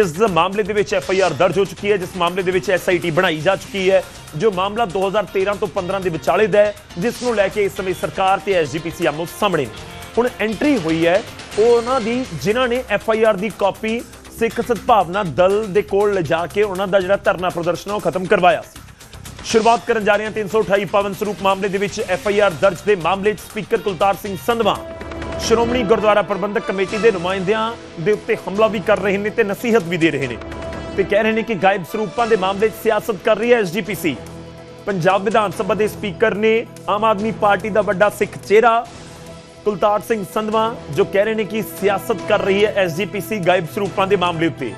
ਇਸ ਮਾਮਲੇ ਦੇ ਵਿੱਚ ਐਫ ਆਈ ਆਰ ਦਰਜ ਹੋ ਚੁੱਕੀ ਹੈ ਜਿਸ ਮਾਮਲੇ ਦੇ ਵਿੱਚ ਐਸ ਆਈ ਟੀ ਬਣਾਈ ਜਾ ਚੁੱਕੀ ਹੈ ਜੋ ਮਾਮਲਾ 2013 ਤੋਂ 15 ਦੇ ਵਿਚਾਲੇ ਦਾ ਹੈ ਜਿਸ ਨੂੰ ਲੈ ਕੇ ਇਸ ਸਮੇਂ ਸਰਕਾਰ ਤੇ ਸੀ ਆਮੋ ਸਾਹਮਣੇ ਨੇ ਹੁਣ ਐਂਟਰੀ ਹੋਈ ਹੈ ਉਹ ਉਹਨਾਂ ਦੀ ਜਿਨ੍ਹਾਂ ਨੇ ਐਫ ਆਈ ਆਰ ਦੀ ਕਾਪੀ ਸਿੱਖ ਸਦਭਾਵਨਾ ਦਲ ਦੇ ਕੋਲ ਲਿਜਾ ਕੇ ਉਹਨਾਂ ਦਾ ਜਿਹੜਾ ਧਰਨਾ ਪ੍ਰਦਰਸ਼ਨ ਉਹ ਖਤਮ ਕਰਵਾਇਆ ਸੀ ਸ਼ੁਰੂਆਤ ਕਰਨ ਜਾ ਰਹੇ ਹਾਂ 328 ਪਵਨ ਸਰੂਪ ਮਾਮਲੇ ਦੇ ਵਿੱਚ ਐਫ ਆਈ ਆਰ ਦਰਜ ਦੇ ਮਾਮਲੇ 'ਚ ਸਪੀਕਰ ਕੁਲਤਾਰ ਸਿੰਘ ਸੰਧਵਾ ਸ਼੍ਰੋਮਣੀ ਗੁਰਦੁਆਰਾ ਪ੍ਰਬੰਧਕ ਕਮੇਟੀ ਦੇ ਨੁਮਾਇੰਦਿਆਂ ਦੇ ਉੱਤੇ ਹਮਲਾ ਵੀ ਕਰ ਰਹੇ ਨੇ ਤੇ ਨਸੀਹਤ ਵੀ ਦੇ ਰਹੇ ਨੇ। ਤੇ ਕਹਿ ਰਹੇ ਨੇ ਕਿ ਗਾਇਬ ਸਰੂਪਾਂ ਦੇ ਮਾਮਲੇ 'ਚ ਸਿਆਸਤ ਕਰ ਰਹੀ ਹੈ ਐਸਜੀਪੀਸੀ ਪੰਜਾਬ ਵਿਧਾਨ ਸਭਾ ਦੇ ਸਪੀਕਰ ਨੇ ਆਮ ਆਦਮੀ ਪਾਰਟੀ ਦਾ ਵੱਡਾ ਸਿੱਖ ਚਿਹਰਾ ਕੁਲਤਾਰ ਸਿੰਘ ਸੰਧਵਾ, ਜੋ ਕਹਿ ਰਹੇ ਨੇ ਕਿ ਸਿਆਸਤ ਕਰ ਰਹੀ ਹੈ ਐਸਜੀਪੀਸੀ ਗਾਇਬ ਸਰੂਪਾਂ ਦੇ ਮਾਮਲੇ ਉੱਤੇ।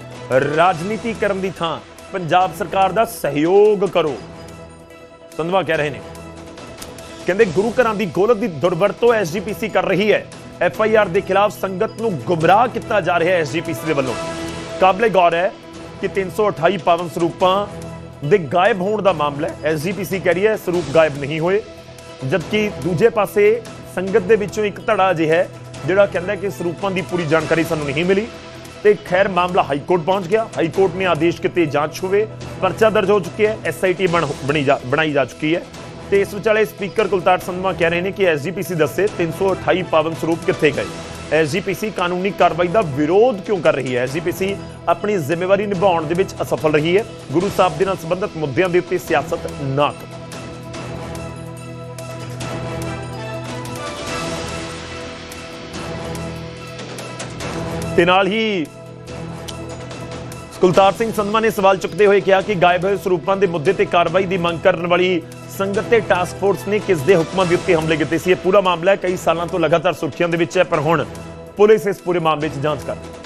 ਰਾਜਨੀਤੀ ਕਰਨ ਦੀ ਥਾਂ ਪੰਜਾਬ ਸਰਕਾਰ ਦਾ ਸਹਿਯੋਗ ਕਰੋ। ਸੰਧਵਾ ਕਹਿ ਰਹੇ ਨੇ। ਕਹਿੰਦੇ ਗੁਰੂ ਘਰਾਂ ਦੀ ਗੋਲਕ ਦੀ ਦੁਰਵਰਤੋਂ ਐਸਜੀਪੀਸੀ ਕਰ ਰਹੀ ਹੈ। ਐਫ ਆਈ ਆਰ ਦੇ ਖਿਲਾਫ ਸੰਗਤ ਨੂੰ ਗੁੰਮਰਾਹ ਕੀਤਾ ਜਾ ਰਿਹਾ ਹੈ ਐਸਜੀਪੀਸੀ ਦੇ ਵੱਲੋਂ। ਕਾਬਲੇ ਗੌਰ ਹੈ ਕਿ 328 ਪਾਵਨ ਸਰੂਪਾਂ ਦੇ ਗਾਇਬ ਹੋਣ ਦਾ ਮਾਮਲਾ ਹੈ। ਐਸਜੀਪੀਸੀ ਕਹਿ ਰਹੀ ਹੈ ਸਰੂਪ ਗਾਇਬ ਨਹੀਂ ਹੋਏ, ਜਦਕਿ ਦੂਜੇ ਪਾਸੇ ਸੰਗਤ ਦੇ ਵਿੱਚੋਂ ਇੱਕ ਧੜਾ ਅਜਿਹਾ ਹੈ, ਜਿਹੜਾ ਕਹਿੰਦਾ ਕਿ ਸਰੂਪਾਂ ਦੀ ਪੂਰੀ ਜਾਣਕਾਰੀ ਸਾਨੂੰ ਨਹੀਂ ਮਿਲੀ। ਤੇ ਖੈਰ ਮਾਮਲਾ ਹਾਈ ਕੋਰਟ ਪਹੁੰਚ ਗਿਆ। ਹਾਈ ਕੋਰਟ ਨੇ ਆਦੇਸ਼ ਕੀਤੇ ਜਾਂਚ ਹੋਵੇ, ਪਰਚਾ ਦਰਜ ਹੋ ਚੁੱਕਿਆ ਹੈ ਐਸਆਈਟੀ ਬਣੀ ਜਾ ਬਣਾਈ ਜਾ ਚੁੱਕੀ ਹੈ। ਤੇ ਇਸ ਵਿਚਾਲੇ ਸਪੀਕਰ ਕੁਲਤਾਰ ਸੰਧਵਾ ਕਹਿ ਰਹੇ ਨੇ ਕਿ ਐਸਜੀਪੀਸੀ ਦੱਸੇ 328 ਪਾਵਨ ਸਰੂਪ ਕਿੱਥੇ ਗਏ। ਐਸਜੀਪੀਸੀ ਕਾਨੂੰਨੀ ਕਾਰਵਾਈ ਦਾ ਵਿਰੋਧ ਕਿਉਂ ਕਰ ਰਹੀ ਹੈ? ਐਸਜੀਪੀਸੀ ਆਪਣੀ ਜ਼ਿੰਮੇਵਾਰੀ ਨਿਭਾਉਣ ਦੇ ਵਿੱਚ ਅਸਫਲ ਰਹੀ ਹੈ। ਗੁਰੂ ਸਾਹਿਬ ਦੇ ਨਾਲ ਸੰਬੰਧਿਤ ਮੁੱਦਿਆਂ ਦੇ ਉੱਤੇ ਸਿਆਸਤ ਨਾ ਕਰੋ। ਤੇ ਨਾਲ ਹੀ ਕੁਲਤਾਰ ਸਿੰਘ ਸੰਧਵਾ ਨੇ ਸਵਾਲ ਚੁੱਕਦੇ ਹੋਏ ਕਿਹਾ ਕਿ ਗਾਇਬ ਹੋਏ ਸਰੂਪਾਂ ਦੇ ਮੁੱਦੇ ਤੇ ਕਾਰਵਾਈ ਦੀ ਮੰਗ ਕਰਨ ਵਾਲੀ ਸੰਗਤ ਤੇ ਟਾਸਕ ਫੋਰਸ ਨੇ ਕਿਸ ਦੇ ਹੁਕਮਾਂ ਦੇ ਉੱਤੇ ਹਮਲੇ ਕੀਤੇ ਸੀ? ਇਹ ਪੂਰਾ ਮਾਮਲਾ ਹੈ ਕਈ ਸਾਲਾਂ ਤੋਂ ਲਗਾਤਾਰ ਸੁਰਖੀਆਂ ਦੇ ਵਿੱਚ ਹੈ ਪਰ ਹੁਣ ਪੁਲਿਸ ਇਸ ਪੂਰੇ ਮਾਮਲੇ 'ਚ ਜਾਂਚ ਕਰ ਰਹੀ ਹੈ।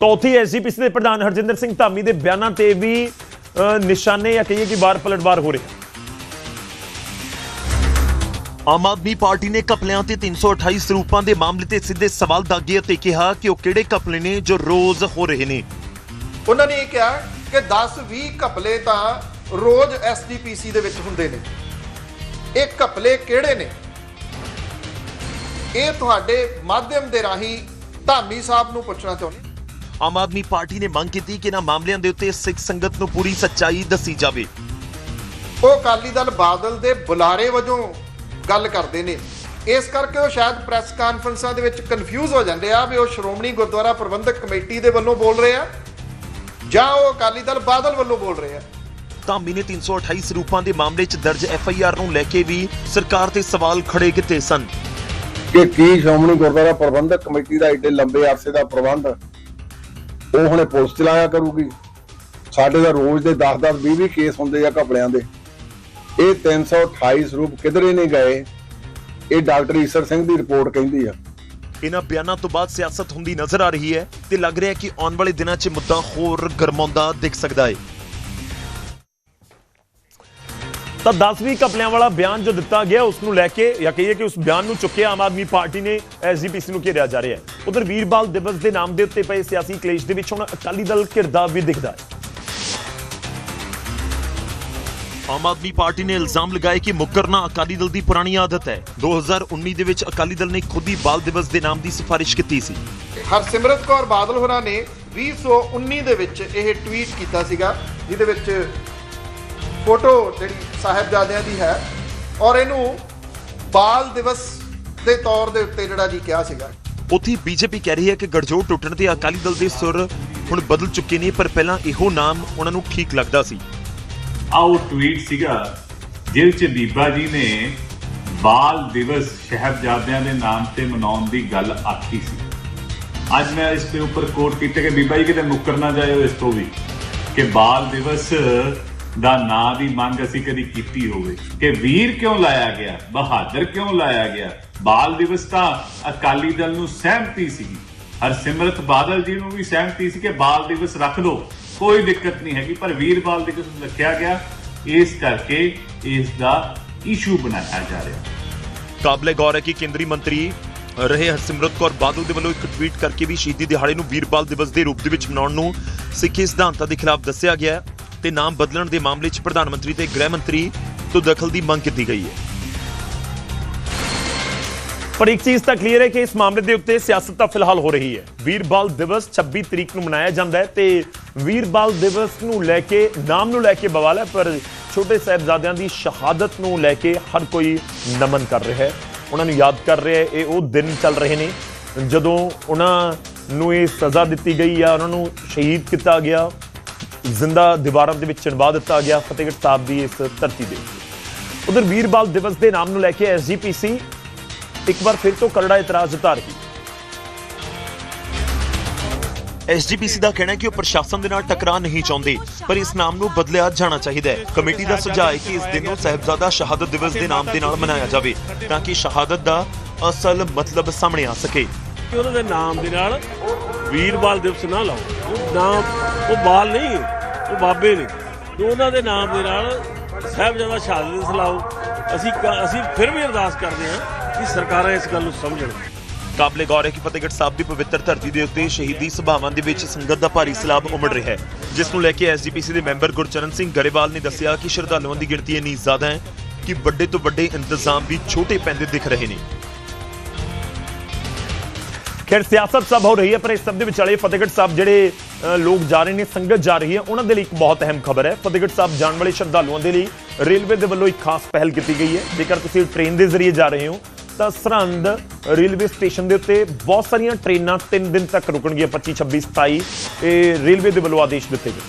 ਚੌਥੀ ਐਸਜੀਪੀਸੀ ਦੇ ਪ੍ਰਧਾਨ ਹਰਜਿੰਦਰ ਸਿੰਘ ਧਾਮੀ ਦੇ ਬਿਆਨਾਂ ਤੇ ਵੀ ਨਿਸ਼ਾਨੇ ਜਾਂ ਕਹੀਏ ਕਿ ਵਾਰ ਪਲਟਵਾਰ ਹੋ ਰਿਹਾ ਆਮ ਆਦਮੀ ਪਾਰਟੀ ਨੇ ਕਪਲਿਆਂ ਤੇ 328 ਸਰੂਪਾਂ ਦੇ ਮਾਮਲੇ ਤੇ ਸਿੱਧੇ ਸਵਾਲ ਦਾਗੇ ਅਤੇ ਕਿਹਾ ਕਿ ਉਹ ਕਿਹੜੇ ਕਪਲੇ ਨੇ ਜੋ ਰੋਜ਼ ਹੋ ਰਹੇ ਨੇ। ਉਹਨਾਂ ਨੇ ਇਹ ਕਿਹਾ ਕਿ 10-20 ਘਪਲੇ ਤਾਂ ਰੋਜ਼ ਐਸਜੀਪੀਸੀ ਦੇ ਵਿੱਚ ਹੁੰਦੇ ਨੇ। ਇਹ ਘਪਲੇ ਕਿਹੜੇ ਨੇ? ਇਹ ਤੁਹਾਡੇ ਮਾਧਿਅਮ ਦੇ ਰਾਹੀਂ ਧਾਮੀ ਸਾਹਿਬ ਨੂੰ ਪੁੱਛਣਾ ਚਾਹੁੰਦੇ ਆਮ ਆਦਮੀ ਪਾਰਟੀ ਨੇ ਮੰਗ ਕੀਤੀ ਕਿ ਇਹਨਾਂ ਮਾਮਲਿਆਂ ਦੇ ਉੱਤੇ ਸਿੱਖ ਸੰਗਤ ਨੂੰ ਪੂਰੀ ਸੱਚਾਈ ਦੱਸੀ ਜਾਵੇ। ਉਹ ਅਕਾਲੀ ਦਲ ਬਾਦਲ ਦੇ ਬੁਲਾਰੇ ਵਜੋਂ ਗੱਲ ਕਰਦੇ ਨੇ। ਇਸ ਕਰਕੇ ਉਹ ਸ਼ਾਇਦ ਪ੍ਰੈਸ ਕਾਨਫਰੰਸਾਂ ਦੇ ਵਿੱਚ ਕਨਫਿਊਜ਼ ਹੋ ਜਾਂਦੇ ਆ ਵੀ ਉਹ ਸ਼੍ਰੋਮਣੀ ਗੁਰਦੁਆਰਾ ਪ੍ਰਬੰਧਕ ਕਮੇਟੀ ਦੇ ਵੱਲੋਂ ਬੋਲ ਰਹੇ ਆ। ਜਾਂ ਉਹ ਅਕਾਲੀ ਦਲ ਬਾਦਲ ਵੱਲੋਂ ਬੋਲ ਰਹੇ ਆ। ਧਾਮੀ ਨੇ 328 ਸਰੂਪਾਂ ਦੇ ਮਾਮਲੇ 'ਚ ਦਰਜ ਐਫ ਆਈ ਆਰ ਨੂੰ ਲੈ ਕੇ ਵੀ ਸਰਕਾਰ ਤੇ ਸਵਾਲ ਖੜੇ ਕੀਤੇ ਸਨ। ਕਿ ਕੀ ਸ਼੍ਰੋਮਣੀ ਗੁਰਦੁਆਰਾ ਪ੍ਰਬੰਧਕ ਕਮੇਟੀ ਦਾ ਏਡੇ ਲੰਬੇ ਅਰਸੇ ਦਾ ਪ੍ਰਬੰਧ ਉਹ ਹੁਣੇ ਪੁਲਿਸ ਚਲਾਇਆ ਕਰੂਗੀ। ਸਾਡੇ ਦਾ ਰੋਜ਼ ਦੇ 10-10 20-20 ਕੇਸ ਹੁੰਦੇ ਆ ਘਪਲਿਆਂ ਦੇ। ਇਹ 328 ਸਰੂਪ ਕਿਧਰੇ ਨਹੀਂ ਗਏ? ਇਹ ਡਾਕਟਰ ਈਸਰ ਸਿੰਘ ਦੀ ਰਿਪੋਰਟ ਕਹਿੰਦੀ ਆ। ਇਹਨਾਂ ਬਿਆਨਾਂ ਤੋਂ ਬਾਅਦ ਸਿਆਸਤ ਹੁੰਦੀ ਨਜ਼ਰ ਆ ਰਹੀ ਹੈ ਤੇ ਲੱਗ ਰਿਹਾ ਹੈ ਕਿ ਆਉਣ ਵਾਲੇ ਦਿਨਾਂ 'ਚ ਮੁੱਦਾ ਹੋਰ ਗਰਮਾਉਂਦਾ ਦਿਖ ਸਕਦਾ ਹੈ। ਤਾਂ 10ਵੀਂ ਕਪਲਿਆਂ ਵਾਲਾ ਬਿਆਨ ਜੋ ਦਿੱਤਾ ਗਿਆ, ਉਸ ਨੂੰ ਲੈ ਕੇ ਜਾਂ ਕਹੀਏ ਕਿ ਉਸ ਬਿਆਨ ਨੂੰ ਚੁੱਕਿਆ ਆਮ ਆਦਮੀ ਪਾਰਟੀ ਨੇ ਐਸਜੀਪੀਸੀ ਨੂੰ ਘੇਰਿਆ ਜਾ ਰਿਹਾ ਹੈ। ਉਧਰ ਵੀਰਬਾਲ ਦਿਵਸ ਦੇ ਨਾਮ ਦੇ ਉੱਤੇ ਪਏ ਸਿਆਸੀ ਕਲੇਸ਼ ਦੇ ਵਿੱਚ ਹੁਣ ਅਕਾਲੀ ਦਲ ਘਿਰਦਾ ਵੀ ਦਿਖਦਾ ਹੈ। ਆਮ ਆਦਮੀ ਪਾਰਟੀ ਨੇ ਇਲਜ਼ਾਮ ਲਗਾਇਆ ਕਿ ਮੁਕਰਨਾ ਅਕਾਲੀ ਦਲ ਦੀ ਪੁਰਾਣੀ ਆਦਤ ਹੈ। 2019 ਦੇ ਵਿੱਚ ਅਕਾਲੀ ਦਲ ਨੇ ਖੁਦ ਹੀ ਬਾਲ ਦਿਵਸ ਦੇ ਨਾਮ ਦੀ ਸਿਫਾਰਿਸ਼ ਕੀਤੀ ਸੀ। ਹਰਸਿਮਰਤ ਕੌਰ ਬਾਦਲ ਹੋਰਾਂ ਨੇ 2019 ਦੇ ਵਿੱਚ ਇਹ ਟਵੀਟ ਕੀਤਾ ਸੀਗਾ ਜਿਹਦੇ ਵਿੱਚ ਫੋਟੋ ਜਿਹੜੀ ਸਾਹਿਬਜ਼ਾਦਿਆਂ ਦੀ ਹੈ ਔਰ ਇਹਨੂੰ ਬਾਲ ਦਿਵਸ ਦੇ ਤੌਰ ਦੇ ਉੱਤੇ ਜਿਹੜਾ ਜੀ ਕਿਹਾ ਸੀਗਾ। ਉੱਥੇ ਬੀਜੇਪੀ ਕਹਿ ਰਹੀ ਹੈ ਕਿ ਗੜਜੋੜ ਟੁੱਟਣ ਤੇ ਅਕਾਲੀ ਦਲ ਦੇ ਸੁਰ ਹੁਣ ਬਦਲ ਚੁੱਕੇ ਨੇ ਪਰ ਪਹਿਲਾਂ ਇਹੋ ਨਾਮ ਉਹਨਾਂ ਨੂੰ ਠੀਕ ਲੱਗਦਾ ਸੀ। ਆਹ ਉਹ ਟਵੀਟ ਸੀਗਾ ਜਿਸ ਚ ਬੀਬਾ ਜੀ ਨੇ ਬਾਲ ਦਿਵਸ ਸ਼ਹਿਬਜ਼ਾਦਿਆਂ ਦੇ ਨਾਮ ਤੇ ਮਨਾਉਣ ਦੀ ਗੱਲ ਆਖੀ ਸੀ। ਅੱਜ ਮੈਂ ਇਸ ਦੇ ਉੱਪਰ ਕੋਟ ਕੀਤਾ ਕਿ ਬੀਬਾ ਜੀ ਕਿਤੇ ਮੁੱਕਰ ਨਾ ਜਾਇਓ ਇਸ ਤੋਂ ਵੀ, ਕਿ ਬਾਲ ਦਿਵਸ ਦਾ ਨਾਂ ਦੀ ਮੰਗ ਅਸੀਂ ਕਦੀ ਕੀਤੀ ਹੋਵੇ। ਕਿ ਵੀਰ ਕਿਉਂ ਲਾਇਆ ਗਿਆ? ਬਹਾਦਰ ਕਿਉਂ ਲਾਇਆ ਗਿਆ? ਬਾਲ ਦਿਵਸ ਤਾਂ ਅਕਾਲੀ ਦਲ ਨੂੰ ਸਹਿਮਤੀ ਸੀਗੀ। ਹਰਸਿਮਰਤ ਬਾਦਲ ਜੀ ਨੂੰ ਵੀ ਸਹਿਮਤੀ ਸੀ ਕਿ ਬਾਲ ਦਿਵਸ ਰੱਖ ਲਓ ਕੋਈ ਦਿੱਕਤ ਨਹੀਂ ਹੈਗੀ, ਪਰ ਵੀਰ ਬਾਲ ਦਿਵਸ ਰੱਖਿਆ ਗਿਆ, ਇਸ ਕਰਕੇ ਇਸ ਦਾ ਇਸ਼ੂ ਬਣਾਇਆ ਜਾ ਰਿਹਾ। ਕਾਬਲੇ ਗੌਰ ਹੈ ਕਿ ਕੇਂਦਰੀ ਮੰਤਰੀ ਰਹੇ ਹਰਸਿਮਰਤ ਕੌਰ ਬਾਦਲ ਦੇ ਵੱਲੋਂ ਇੱਕ ਟਵੀਟ ਕਰਕੇ ਵੀ ਸ਼ਹੀਦੀ ਦਿਹਾੜੇ ਨੂੰ ਵੀਰਬਾਲ ਦਿਵਸ ਦੇ ਰੂਪ ਦੇ ਵਿੱਚ ਮਨਾਉਣ ਨੂੰ ਸਿੱਖੀ ਸਿਧਾਂਤਾਂ ਦੇ ਖਿਲਾਫ ਦੱਸਿਆ ਗਿਆ ਹੈ ਤੇ ਨਾਮ ਬਦਲਣ ਦੇ ਮਾਮਲੇ 'ਚ ਪ੍ਰਧਾਨ ਮੰਤਰੀ ਤੇ ਗ੍ਰਹਿ ਮੰਤਰੀ ਤੋਂ ਦਖਲ ਦੀ ਮੰਗ ਕੀਤੀ ਗਈ ਹੈ। ਪਰ ਇੱਕ ਚੀਜ਼ ਤਾਂ ਕਲੀਅਰ ਹੈ ਕਿ ਇਸ ਮਾਮਲੇ ਦੇ ਉੱਤੇ ਸਿਆਸਤ ਤਾਂ ਫਿਲਹਾਲ ਹੋ ਰਹੀ ਹੈ। ਵੀਰਬਾਲ ਦਿਵਸ 26 ਤਰੀਕ ਨੂੰ ਮਨਾਇਆ ਜਾਂਦਾ ਹੈ ਤੇ ਵੀਰਬਾਲ ਦਿਵਸ ਨੂੰ ਲੈ ਕੇ, ਨਾਮ ਨੂੰ ਲੈ ਕੇ ਬਵਾਲ ਹੈ, ਪਰ ਛੋਟੇ ਸਾਹਿਬਜ਼ਾਦਿਆਂ ਦੀ ਸ਼ਹਾਦਤ ਨੂੰ ਲੈ ਕੇ ਹਰ ਕੋਈ ਨਮਨ ਕਰ ਰਿਹਾ ਹੈ। ਉਹਨਾਂ ਨੂੰ ਯਾਦ ਕਰ ਰਿਹਾ ਹੈ, ਇਹ ਉਹ ਦਿਨ ਚੱਲ ਰਹੇ ਨੇ, ਜਦੋਂ ਉਹਨਾਂ ਨੂੰ ਇਹ ਸਜ਼ਾ ਦਿੱਤੀ ਗਈ ਆ ਉਹਨਾਂ ਨੂੰ ਸ਼ਹੀਦ ਕੀਤਾ ਗਿਆ, ਜ਼ਿੰਦਾ ਦੀਵਾਰਾਂ ਦੇ ਵਿੱਚ ਚਿਣਵਾ ਦਿੱਤਾ ਗਿਆ, ਫਤਿਹਗੜ੍ਹ ਸਾਹਿਬ ਦੀ ਇਸ ਧਰਤੀ ਦੇ ਉੱਤੇ ਉਧਰ ਵੀਰਬਾਲ ਦਿਵਸ ਦੇ ਨਾਮ ਨੂੰ ਲੈ ਕੇ ਐਸਜੀਪੀਸੀ ਇੱਕ ਵਾਰ ਫਿਰ ਤੋਂ ਕਰੜਾ ਇਤਰਾਜ਼ ਜਤਾ ਰਹੀ। ਐਸਜੀਪੀਸੀ ਦਾ ਕਹਿਣਾ ਹੈ ਕਿ ਉਹ ਪ੍ਰਸ਼ਾਸਨ ਦੇ ਨਾਲ ਟਕਰਾਅ ਨਹੀਂ ਚਾਹੁੰਦੇ ਪਰ ਇਸ ਨਾਮ ਨੂੰ ਬਦਲਿਆ ਜਾਣਾ ਚਾਹੀਦਾ ਹੈ। ਕਮੇਟੀ ਦਾ ਸੁਝਾਅ ਹੈ ਕਿ ਇਸ ਦਿਨ ਨੂੰ ਸਾਹਿਬਜ਼ਾਦਾ ਸ਼ਹਾਦਤ ਦਿਵਸ ਦੇ ਨਾਮ ਦੇ ਨਾਲ ਮਨਾਇਆ ਜਾਵੇ ਤਾਂ ਕਿ ਸ਼ਹਾਦਤ ਦਾ ਅਸਲ ਮਤਲਬ ਸਾਹਮਣੇ ਆ ਸਕੇ। ਕਿ ਉਹਨਾਂ ਦੇ ਨਾਮ ਦੇ ਨਾਲ ਵੀਰਬਾਲ ਦਿਵਸ ਨਾ ਲਾਓ। ਉਹ ਨਾਮ ਉਹ ਬਾਲ ਨਹੀਂ ਉਹ ਬਾਬੇ ਨੇ। ਤੇ ਉਹਨਾਂ ਦੇ ਨਾਮ ਦੇ ਨਾਲ ਸਾਹਿਬਜ਼ਾਦਾ ਸ਼ਹਾਦਤ ਦਿਵਸ ਲਾਓ। ਅਸੀਂ ਅਸੀਂ ਫਿਰ ਵੀ ਅਰਦਾਸ ਕਰਦੇ ਹਾਂ ਕਿ ਸਰਕਾਰਾਂ ਇਸ ਗੱਲ ਨੂੰ ਸਮਝਣ? ਕਾਬਲੇ ਗੌਰ ਹੈ ਕਿ ਫਤਿਹਗੜ੍ਹ ਸਾਹਿਬ ਦੀ ਪਵਿੱਤਰ ਧਰਤੀ ਦੇ ਉੱਤੇ ਸ਼ਹੀਦੀ ਸਭਾਵਾਂ ਦੇ ਵਿੱਚ ਸੰਗਤ ਦਾ ਭਾਰੀ ਸਲਾਬ ਉਮੜ ਰਿਹਾ ਹੈ ਜਿਸ ਨੂੰ ਲੈ ਕੇ ਐਸਜੀਪੀਸੀ ਦੇ ਮੈਂਬਰ ਗੁਰਚਰਨ ਸਿੰਘ ਗਰੇਵਾਲ ਨੇ ਦੱਸਿਆ ਕਿ ਸ਼ਰਧਾਲੂਆਂ ਦੀ ਗਿਣਤੀ ਇੰਨੀ ਜ਼ਿਆਦਾ ਹੈ ਕਿ ਵੱਡੇ ਤੋਂ ਵੱਡੇ ਇੰਤਜ਼ਾਮ ਵੀ ਛੋਟੇ ਪੈਂਦੇ ਦਿਖ ਰਹੇ ਨੇ। ਖੈਰ ਸਿਆਸਤ ਸਭ ਹੋ ਰਹੀ ਹੈ ਪਰ ਇਸ ਸਭ ਦੇ ਵਿਚਾਲੇ ਫਤਿਹਗੜ੍ਹ ਸਾਹਿਬ ਜਿਹੜੇ ਲੋਕ ਜਾ ਰਹੇ ਨੇ ਸੰਗਤ ਜਾ ਰਹੀ ਹੈ ਉਹਨਾਂ ਦੇ ਲਈ ਇੱਕ ਬਹੁਤ ਅਹਿਮ ਖਬਰ ਹੈ। ਫਤਿਹਗੜ੍ਹ ਸਾਹਿਬ ਜਾਣ ਵਾਲੇ ਸ਼ਰਧਾਲੂਆਂ ਦੇ ਲਈ ਰੇਲਵੇ ਦੇ ਵੱਲੋਂ ਇੱਕ ਖਾਸ ਪਹਿਲ ਕੀਤੀ ਗਈ ਹੈ। ਜੇਕਰ ਤੁਸੀਂ ਟ੍ਰੇਨ ਦੇ ਜ਼ਰੀਏ ਜਾ ਰਹੇ ਹੋ ਤਾਂ ਸਰਹੰਦ ਰੇਲਵੇ ਸਟੇਸ਼ਨ ਦੇ ਉੱਤੇ ਬਹੁਤ ਸਾਰੀਆਂ ਟ੍ਰੇਨਾਂ 3 ਦਿਨ ਤੱਕ ਰੁਕਣਗੀਆਂ 25 26 27 ਇਹ ਰੇਲਵੇ ਦੇ ਵੱਲੋਂ ਆਦੇਸ਼ ਦਿੱਤੇ ਗਏ।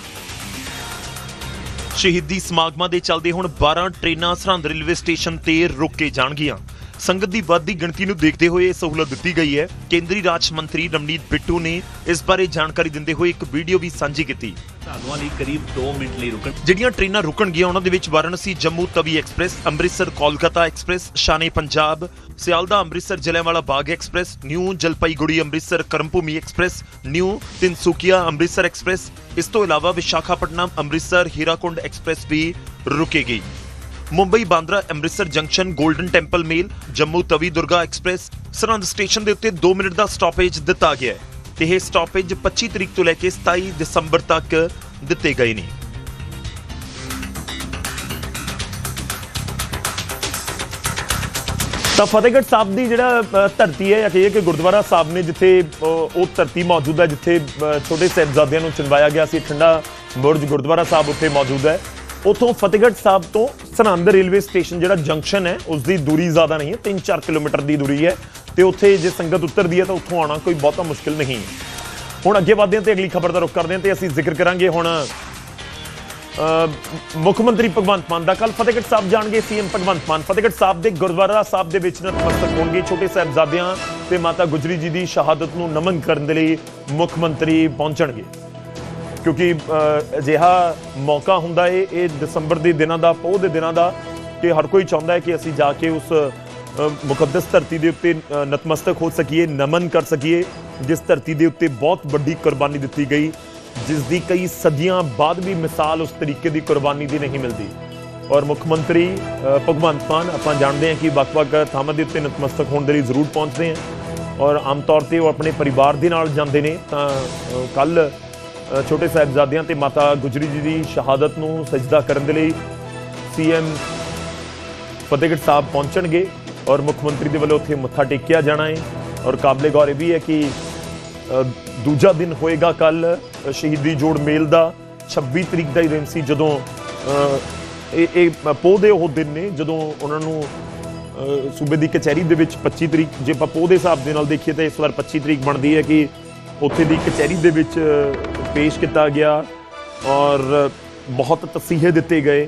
ਸ਼ਹੀਦੀ ਸਮਾਗਮਾਂ ਦੇ ਚੱਲਦੇ ਹੁਣ 12 ਟ੍ਰੇਨਾਂ ਸਰਹੰਦ ਰੇਲਵੇ ਸਟੇਸ਼ਨ ਤੇ ਰੁਕ ਕੇ ਜਾਣਗੀਆਂ। ਸੰਗਤ ਦੀ ਵੱਧਦੀ ਗਿਣਤੀ ਨੂੰ ਦੇਖਦੇ ਹੋਏ ਇਹ ਸਹੂਲਤ ਦਿੱਤੀ ਗਈ ਹੈ। ਕੇਂਦਰੀ ਰਾਜ ਮੰਤਰੀ ਰਮਨੀਤ ਬਿੱਟੂ ਨੇ ਇਸ ਬਾਰੇ ਜਾਣਕਾਰੀ ਦਿੰਦੇ ਹੋਏ ਇੱਕ ਵੀਡੀਓ ਵੀ ਸਾਂਝੀ ਕੀਤੀ। ਧਾਨੂਆਂ ਲਈ ਕਰੀਬ 2 ਮਿੰਟ ਲਈ ਰੁਕਣ। ਜਿਹੜੀਆਂ ਟ੍ਰੇਨਾਂ ਰੁਕਣਗੀਆਂ ਉਹਨਾਂ ਦੇ ਵਿੱਚ Varanasi Jammu Tawi express Amritsar Kolkata express Shane Punjab Sealdah Amritsar Jallianwala Bagh express new Jalpaiguri Amritsar Karmabhoomi express new Tinsukia Amritsar express. ਇਸ ਤੋਂ ਇਲਾਵਾ ਵਿਸ਼ਾਖਾਪਟਨਮ ਅੰਮ੍ਰਿਤਸਰ ਹੀਰਾਕੁੰਡ ਐਕਸਪ੍ਰੈਸ ਵੀ ਰੁਕੇਗੀ। Mumbai Bandra Amritsar junction golden temple mail, Jammu Tawi Durga express, Sirhind station ਦੇ ਉੱਤੇ 2 minute ਦਾ stoppage ਦਿੱਤਾ ਗਿਆ ਹੈ। ਤੇ ਇਹ ਸਟਾਪੇਜ 25 ਤਰੀਕ ਤੋਂ ਲੈ ਕੇ 27 ਦਸੰਬਰ ਤੱਕ ਦਿੱਤੇ ਗਏ ਨੇ। ਤਾਂ ਫਤਿਹਗੜ੍ਹ ਸਾਹਿਬ ਦੀ ਜਿਹੜਾ ਧਰਤੀ ਹੈ ਜਾਂ ਕਹੀਏ ਕਿ ਗੁਰਦੁਆਰਾ ਸਾਹਿਬ ਨੇ ਜਿੱਥੇ ਉਹ ਧਰਤੀ ਮੌਜੂਦ ਹੈ, ਜਿੱਥੇ ਛੋਟੇ ਸਾਹਿਬਜ਼ਾਦਿਆਂ ਨੂੰ ਚਿਣਵਾਇਆ ਗਿਆ ਸੀ, ਠੰਡਾ ਬੁਰਜ ਗੁਰਦੁਆਰਾ ਸਾਹਿਬ ਉੱਥੇ ਮੌਜੂਦ ਹੈ। ਉਥੋਂ ਫਤਿਹਗੜ੍ਹ ਸਾਹਿਬ ਤੋਂ ਸਰਹੰਦ ਰੇਲਵੇ ਸਟੇਸ਼ਨ ਜਿਹੜਾ ਜੰਕਸ਼ਨ ਹੈ ਉਸ ਦੀ ਦੂਰੀ ਜ਼ਿਆਦਾ ਨਹੀਂ ਹੈ 3-4 ਕਿਲੋਮੀਟਰ ਦੀ ਦੂਰੀ ਹੈ ਤੇ ਉੱਥੇ ਜੇ ਸੰਗਤ ਉਤਰਦੀ ਹੈ ਤਾਂ ਉੱਥੋਂ ਆਉਣਾ ਕੋਈ ਬਹੁਤਾ ਮੁਸ਼ਕਿਲ ਨਹੀਂ ਹੈ। ਹੁਣ ਅੱਗੇ ਵਧਦੇ ਹਾਂ ਤੇ ਅਗਲੀ ਖਬਰ ਦਾ ਰੁਖ ਕਰਦੇ ਹਾਂ ਤੇ ਅਸੀਂ ਜ਼ਿਕਰ ਕਰਾਂਗੇ ਹੁਣ ਮੁੱਖ ਮੰਤਰੀ ਭਗਵੰਤ ਮਾਨ ਦਾ। ਕੱਲ ਫਤਿਹਗੜ੍ਹ ਸਾਹਿਬ ਜਾਣਗੇ ਸੀਐਮ ਭਗਵੰਤ ਮਾਨ। ਫਤਿਹਗੜ੍ਹ ਸਾਹਿਬ ਦੇ ਗੁਰਦੁਆਰਾ ਸਾਹਿਬ ਦੇ ਵਿੱਚ ਨਤਮਸਤਕ ਹੋਣਗੇ ਛੋਟੇ ਸਾਹਿਬਜ਼ਾਦਿਆਂ ਤੇ ਮਾਤਾ ਗੁਜਰੀ ਜੀ ਦੀ ਸ਼ਹਾਦਤ ਨੂੰ ਨਮਨ ਕਰਨ ਦੇ ਲਈ ਮੁੱਖ ਮੰਤਰੀ ਪਹੁੰਚਣਗੇ। ਕਿਉਂਕਿ ਅਹ, ਅਜਿਹਾ ਮੌਕਾ ਹੁੰਦਾ ਏ ਇਹ ਦਸੰਬਰ ਦੇ ਦਿਨਾਂ ਦਾ ਪੋਹ ਦੇ ਦਿਨਾਂ ਦਾ ਕਿ ਹਰ ਕੋਈ ਚਾਹੁੰਦਾ ਹੈ ਕਿ ਅਸੀਂ ਜਾ ਕੇ ਉਸ ਅਹ, ਮੁਕੱਦਸ ਧਰਤੀ ਦੇ ਉੱਤੇ ਅਹ, ਨਤਮਸਤਕ ਹੋ ਸਕੀਏ ਨਮਨ ਕਰ ਸਕੀਏ ਜਿਸ ਧਰਤੀ ਦੇ ਉੱਤੇ ਬਹੁਤ ਵੱਡੀ ਕੁਰਬਾਨੀ ਦਿੱਤੀ ਗਈ ਜਿਸ ਦੀ ਕਈ ਸਦੀਆਂ ਬਾਅਦ ਵੀ ਮਿਸਾਲ ਉਸ ਤਰੀਕੇ ਦੀ ਕੁਰਬਾਨੀ ਦੀ ਨਹੀਂ ਮਿਲਦੀ ਔਰ ਮੁੱਖ ਮੰਤਰੀ ਅਹ, ਭਗਵੰਤ ਮਾਨ ਆਪਾਂ ਜਾਣਦੇ ਹਾਂ ਕਿ ਵੱਖ-ਵੱਖ ਥਾਵਾਂ ਦੇ ਉੱਤੇ ਨਤਮਸਤਕ ਹੋਣ ਦੇ ਲਈ ਜ਼ਰੂਰ ਪਹੁੰਚਦੇ ਹਨ ਔਰ ਆਮ ਤੌਰ ਤੇ ਉਹ ਆਪਣੇ ਪਰਿਵਾਰ ਦੇ ਨਾਲ ਜਾਂਦੇ ਨੇ ਤਾਂ ਕੱਲ ਛੋਟੇ ਸਾਹਿਬਜ਼ਾਦਿਆਂ ਤੇ ਮਾਤਾ ਗੁਜਰੀ ਜੀ ਦੀ ਸ਼ਹਾਦਤ ਨੂੰ ਸਜਦਾ ਕਰਨ ਦੇ ਲਈ ਸੀਐਮ ਫਤਿਹਗੜ੍ਹ ਸਾਹਿਬ ਪਹੁੰਚਣਗੇ ਔਰ ਮੁੱਖ ਮੰਤਰੀ ਦੇ ਵੱਲੋਂ ਉੱਥੇ ਮੱਥਾ ਟੇਕਿਆ ਜਾਣਾ ਹੈ। ਔਰ ਕਾਬਲੇ ਗੌਰ ਇਹ ਵੀ ਹੈ ਕਿ ਦੂਜਾ ਦਿਨ ਹੋਏਗਾ ਕੱਲ ਸ਼ਹੀਦੀ ਜੋੜ ਮੇਲ ਦਾ 26 ਤਰੀਕ ਦਾ ਹੀ ਦਿਨ ਸੀ ਜਦੋਂ ਇਹ ਇਹ ਪੋਹ ਦੇ ਉਹ ਦਿਨ ਨੇ ਜਦੋਂ ਉਹਨਾਂ ਨੂੰ ਸੂਬੇ ਦੀ ਕਚਹਿਰੀ ਦੇ ਵਿੱਚ 25 ਤਰੀਕ, ਜੇ ਆਪਾਂ ਪੋਹ ਦੇ ਹਿਸਾਬ ਦੇ ਨਾਲ ਦੇਖੀਏ ਤਾਂ ਇਸ ਵਾਰ 25 ਤਰੀਕ ਬਣਦੀ ਹੈ ਕਿ ਉੱਥੇ ਦੀ ਕਚਹਿਰੀ ਦੇ ਵਿੱਚ ਪੇਸ਼ ਕੀਤਾ ਗਿਆ ਔਰ ਬਹੁਤ ਤਸੀਹੇ ਦਿੱਤੇ ਗਏ।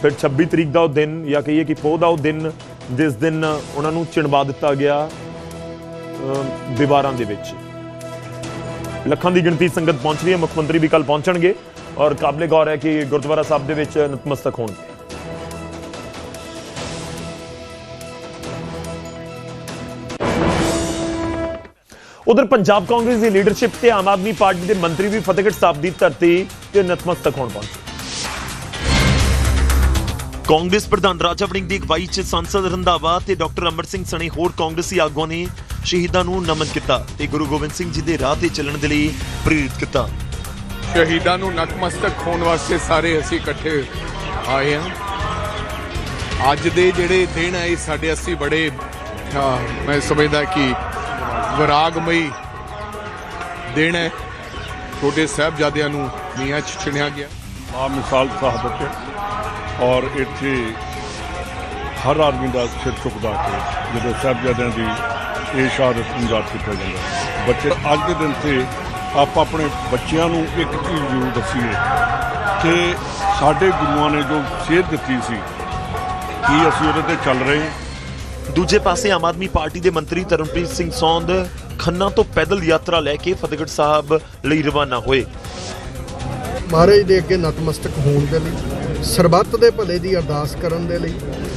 ਫਿਰ 26 ਤਰੀਕ ਦਾ ਉਹ ਦਿਨ ਜਾਂ ਕਹੀਏ ਕਿ ਪੋਹ ਦਾ ਉਹ ਦਿਨ, ਜਿਸ ਦਿਨ ਉਹਨਾਂ ਨੂੰ ਚਿਣਵਾ ਦਿੱਤਾ ਗਿਆ ਦੀਵਾਰਾਂ ਦੇ ਵਿੱਚ। ਲੱਖਾਂ ਦੀ ਗਿਣਤੀ ਸੰਗਤ ਪਹੁੰਚ ਰਹੀ ਹੈ, ਮੁੱਖ ਮੰਤਰੀ ਵੀ ਕੱਲ ਪਹੁੰਚਣਗੇ ਔਰ ਕਾਬਲੇ ਗੌਰ ਹੈ ਕਿ ਗੁਰਦੁਆਰਾ ਸਾਹਿਬ ਦੇ ਵਿੱਚ ਨਤਮਸਤਕ ਹੋਣਗੇ। ਉਧਰ ਪੰਜਾਬ ਕਾਂਗਰਸ ਦੀ ਲੀਡਰਸ਼ਿਪ ਤੇ ਆਮ ਆਦਮੀ ਪਾਰਟੀ ਦੇ ਮੰਤਰੀ ਵੀ ਫਤਿਹਗੜ੍ਹ ਸਾਹਿਬ ਦੀ ਧਰਤੀ ਤੇ ਨਤਮਸਤਕ ਹੋਣ ਪਹੁੰਚੇ। ਕਾਂਗਰਸ ਪ੍ਰਧਾਨ ਰਾਜਾ ਵੜਿੰਗ ਦੀ ਅਗਵਾਈ 'ਚ ਸੰਸਦ ਰੰਧਾਵਾ ਤੇ ਡਾਕਟਰ ਅਮਰ ਸਿੰਘ ਸਣੇ ਹੋਰ ਕਾਂਗਰਸੀ ਆਗੂਆਂ ਨੇ ਸ਼ਹੀਦਾਂ ਨੂੰ ਨਮਨ ਕੀਤਾ ਤੇ ਗੁਰੂ ਗੋਬਿੰਦ ਸਿੰਘ ਜੀ ਦੇ ਰਾਹ ਤੇ ਚੱਲਣ ਦੇ ਲਈ ਪ੍ਰੇਰਿਤ ਕੀਤਾ। ਸ਼ਹੀਦਾਂ ਨੂੰ ਨਤਮਸਤਕ ਹੋਣ ਵਾਸਤੇ ਸਾਰੇ ਅਸੀਂ ਇਕੱਠੇ ਆਏ ਹਾਂ। ਅੱਜ ਦੇ ਜਿਹੜੇ ਦਿਨ ਹੈ ਇਹ ਸਾਡੇ ਅਸੀਂ ਬੜੇ ਮੈਂ ਸਮਝਦਾ ਕਿ ਵਿਰਾਗਮਈ ਦਿਨ ਹੈ। ਛੋਟੇ ਸਾਹਿਬਜ਼ਾਦਿਆਂ ਨੂੰ ਨੀਹਾਂ 'ਚ ਚਿਣਿਆ ਗਿਆ। ਆ ਮਿਸਾਲ ਸ਼ਹਾਦਤ ਹੈ ਔਰ ਇੱਥੇ ਹਰ ਆਦਮੀ ਦਾ ਸਿਰ ਝੁਕਦਾ ਕੇ ਜਦੋਂ ਸਾਹਿਬਜ਼ਾਦਿਆਂ ਦੀ ਇਹ ਸ਼ਹਾਦਤ ਨੂੰ ਯਾਦ ਕੀਤਾ ਜਾਂਦਾ ਬੱਚੇ, ਅੱਜ ਦੇ ਦਿਨ ਤੇ ਆਪਾਂ ਆਪਣੇ ਬੱਚਿਆਂ ਨੂੰ ਇੱਕ ਚੀਜ਼ ਜ਼ਰੂਰ ਦੱਸੀਏ ਕਿ ਸਾਡੇ ਗੁਰੂਆਂ ਨੇ ਜੋ ਸੇਧ ਦਿੱਤੀ ਸੀ, ਕੀ ਅਸੀਂ ਉਹਦੇ ਤੇ ਚੱਲ ਰਹੇ ਹਾਂ? ਦੂਜੇ ਪਾਸੇ ਆਮ ਆਦਮੀ ਪਾਰਟੀ ਦੇ ਮੰਤਰੀ ਤਰਨਪ੍ਰੀਤ ਸਿੰਘ ਸੌਂਦ ਖੰਨਾ ਤੋਂ ਪੈਦਲ ਯਾਤਰਾ ਲੈ ਕੇ ਫਤਿਹਗੜ੍ਹ ਸਾਹਿਬ ਲਈ ਰਵਾਨਾ ਹੋਏ। ਮਹਾਰਾਜ ਦੇ ਅੱਗੇ ਨਤਮਸਤਕ ਹੋਣ ਦੇ ਲਈ, ਸਰਬੱਤ ਦੇ ਭਲੇ ਦੀ ਅਰਦਾਸ ਕਰਨ ਦੇ ਲਈ,